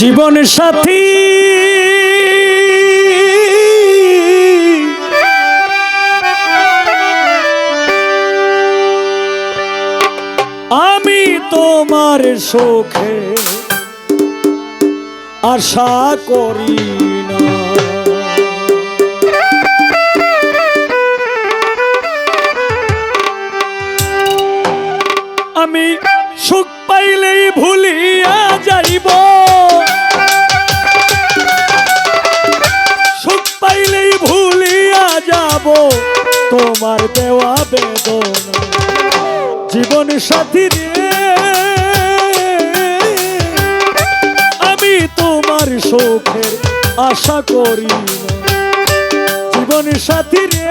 জীবন সাথী। আমি তোমার সুখে আশা করি আমি সুখ পাইলেই ভুলিয়া যাইব। সুখ পাইলেই ভুলিয়া যাব। তোমার দেওয়া বেদনা। জীবন সাথী রে তোমার সুখের আশা করি জীবন সাথী রে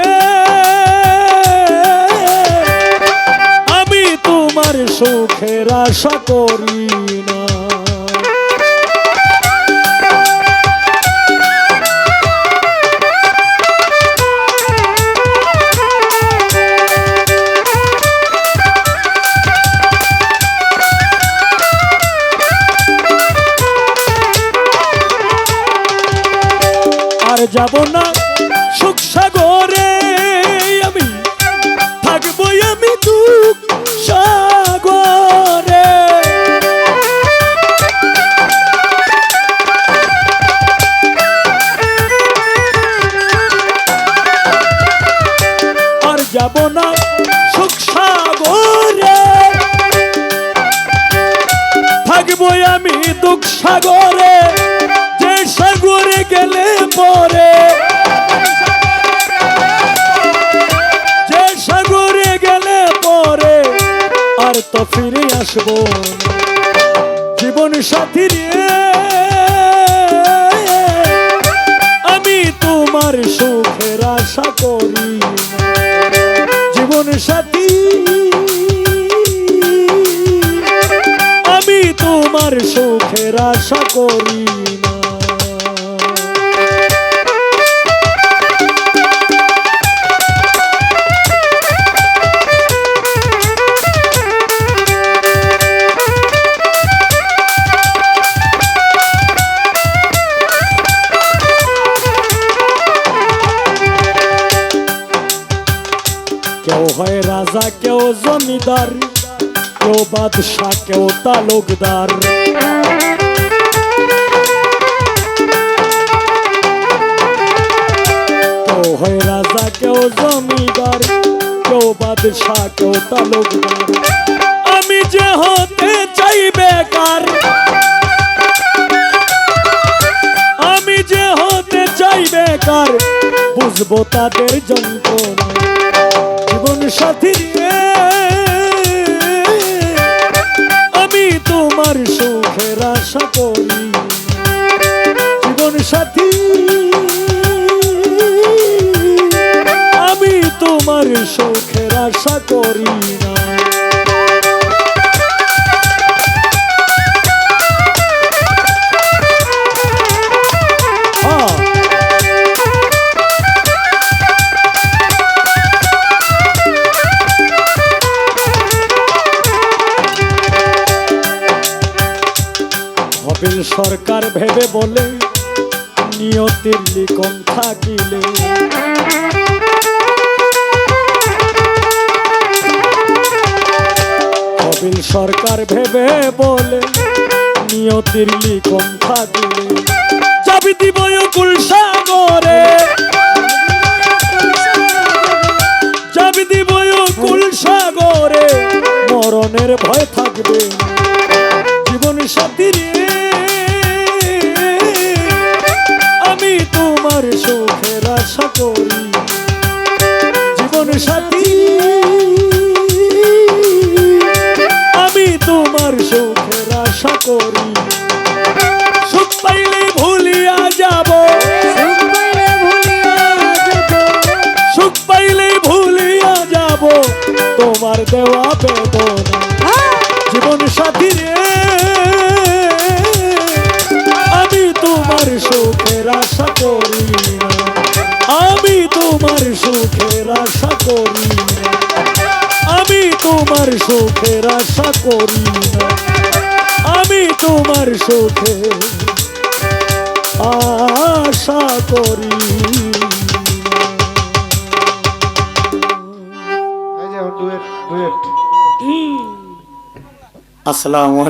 আমি তোমার সুখের আশা করি আর যাব না। সুখ সাগরে আমি থাকব, আমি দুঃখ সাগরে। আর যাব না সুখ সাগরে। থাকব আমি দুঃখ সাগরে। পরে যে সাগরে গেলে পরে আর তো ফিরে আসব। জীবন সাথী আমি তোমার সুখের আশা করি। জীবন সাথী, আমি তোমার সুখের আশা করি না রাজা কেউ জমিদার, কেউ বাদশাহ, কেউ তালুকদার। কেউ হয় রাজা, কেউ জমিদার, কেউ বাদশাহ, কেউ তালুকদার। আমি যে হতে চাই বেকার, আমি যে হতে চাই বেকার, বুঝব তাদের যন্ত্রণা। সাথী রে আমি তোমার সুখের আশা করি। জীবন সাথী। আমি তোমার সুখের আশা করি না। হবিল সরকার ভেবে বলে, নিয়তির লিখন থাকিলে। হবিল সরকার ভেবে বলে, নিয়তির লিখন থাকিলে। যাবি দিব কুল সাগরে দিব কুল মরণের ভয় থাকবে না। জীবন সাথী রে। আমি তোমার সুখের আশা করি। জীবন সাথী। আমি তোমার সুখের আশা করি। সুখ পাইলে ভুলিয়া যাব। সুখ পাইলে ভুলিয়া যাব। তোমার দেওয়া বেদনা। জীবন সাথী রে। আশা করি না। আমি তোমার সুখের আশা করি না। আমি তোমার সুখের আশা করি না। আমি তোমার সুখের আশা করি আসসালামু